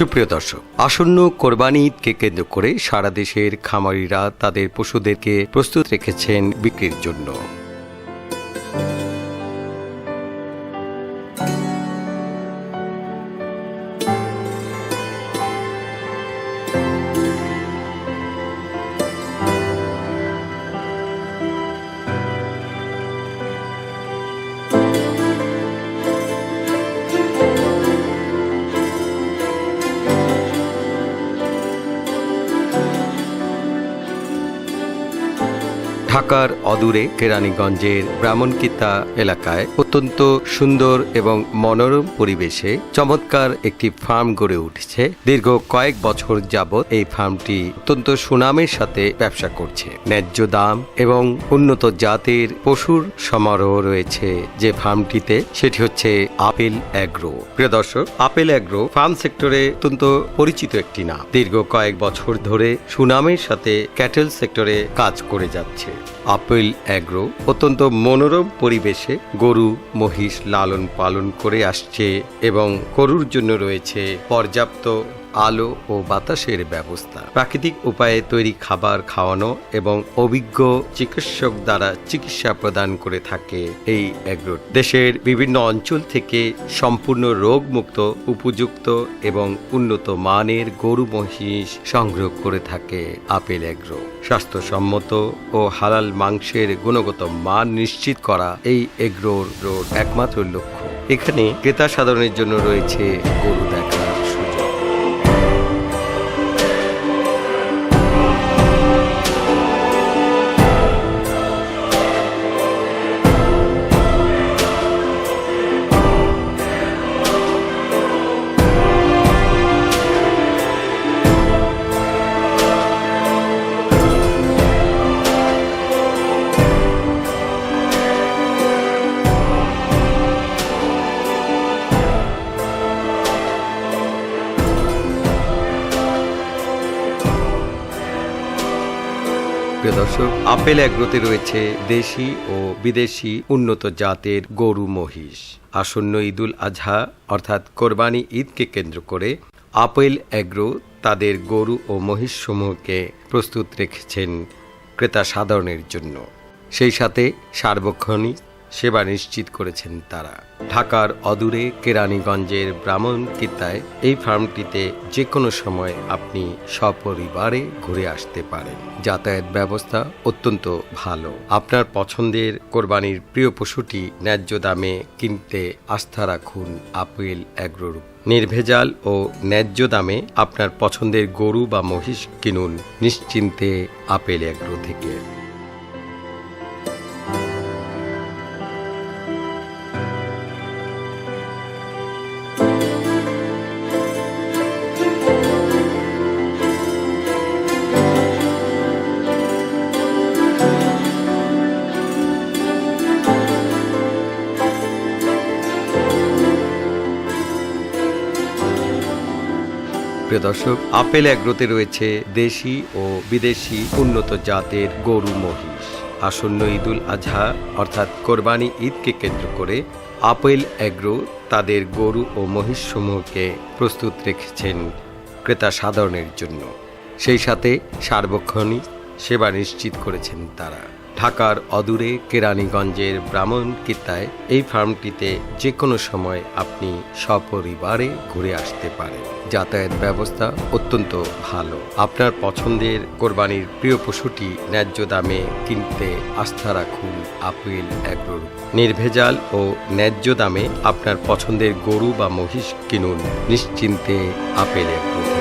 সুপ্রিয় দর্শক, আসন্ন কোরবানি ঈদকে কেন্দ্র করে সারা দেশের খামারিরা তাদের পশুদেরকে প্রস্তুত রেখেছেন বিক্রির জন্য। ঢাকার অদূরে কেরানীগঞ্জের ব্রাহ্মণকিতা এলাকায় অত্যন্ত সুন্দর এবং মনোরম পরিবেশে চমৎকার একটি ফার্ম গড়ে উঠেছে। দীর্ঘ কয়েক বছর যাবৎ এই ফার্মটি অত্যন্ত সুনামের সাথে ব্যবসা করছে। ন্যায্য দাম এবং উন্নত জাতের পশুর সমারোহ রয়েছে যে ফার্মটিতে, সেটি হচ্ছে আপেল অ্যাগ্রো। প্রিয় দর্শক, আপেল অ্যাগ্রো ফার্ম সেক্টরে অত্যন্ত পরিচিত একটি নাম। দীর্ঘ কয়েক বছর ধরে সুনামের সাথে ক্যাটেল সেক্টরে কাজ করে যাচ্ছে। আপেল অ্যাগ্রো অত্যন্ত মনোরম পরিবেশে গরু মহিষ লালন পালন করে আসছে এবং গরুর জন্য রয়েছে পর্যাপ্ত আলো ও বাতাসের ব্যবস্থা। প্রাকৃতিক উপায়ে তৈরি খাবার খাওয়ানো এবং অভিজ্ঞ চিকিৎসক দ্বারা চিকিৎসা প্রদান করে থাকে এই অ্যাগ্রো দেশের বিভিন্ন অঞ্চল থেকে সম্পূর্ণ রোগমুক্ত, উপযুক্ত এবং উন্নত মানের গরু মহিষ সংগ্রহ করে থাকে আপেল অ্যাগ্রো স্বাস্থ্যসম্মত ও হালাল মাংসের গুণগত মান নিশ্চিত করা এই এগ্রোর একমাত্র লক্ষ্য। এখানে ক্রেতা সাধারণের জন্য রয়েছে গরু দেখার প্রিয় দর্শক, আপেল অ্যাগ্রোতে রয়েছে দেশি ও বিদেশি উন্নত জাতের গরু মহিষ। আসন্ন ঈদুল আজহা, অর্থাৎ কোরবানি ঈদকে কেন্দ্র করে আপেল অ্যাগ্রো তাদের গরু ও মহিষ সমূহকে প্রস্তুত রেখেছেন ক্রেতা সাধারণের জন্য। সেই সাথে সার্বক্ষণিক সেবা নিশ্চিত করেছেন তারা। ঢাকার অদূরে কেরানীগঞ্জের ব্রাহ্মণকিতায় এই ফার্মটিতে যে কোনো সময় আপনি সপরিবারে ঘুরে আসতে পারেন। যাতায়াত ব্যবস্থা অত্যন্ত ভালো। আপনার পছন্দের কোরবানির প্রিয় পশুটি ন্যায্য দামে কিনতে আস্থা রাখুন আপেল অ্যাগ্রোর নির্ভেজাল ও ন্যায্য দামে আপনার পছন্দের গরু বা মহিষ কিনুন নিশ্চিন্তে আপেল অ্যাগ্রো থেকে। প্রিয় দর্শক, আপেল অ্যাগ্রোতে রয়েছে দেশি ও বিদেশি উন্নত জাতের গরু মহিষ। আসন্ন ঈদুল আজহা, অর্থাৎ কোরবানি ঈদকে কেন্দ্র করে আপেল অ্যাগ্রো তাদের গরু ও মহিষ সমূহকে প্রস্তুত রেখেছেন ক্রেতা সাধারণের জন্য। সেই সাথে সার্বক্ষণিক সেবা নিশ্চিত করেছেন তারা। ঢাকার অদূরে কেরানীগঞ্জের ব্রাহ্মণকিতায় এই ফার্মটিতে যে কোনো সময় আপনি সপরিবারে ঘুরে আসতে পারেন। যাতায়াত ব্যবস্থা অত্যন্ত ভালো। আপনার পছন্দের কোরবানির প্রিয় পশুটি ন্যায্য দামে কিনতে আস্থা রাখুন আপেল অ্যাগ্রোর নির্ভেজাল ও ন্যায্য দামে আপনার পছন্দের গরু বা মহিষ কিনুন। নিশ্চিন্তে আপেল অ্যাগ্রো।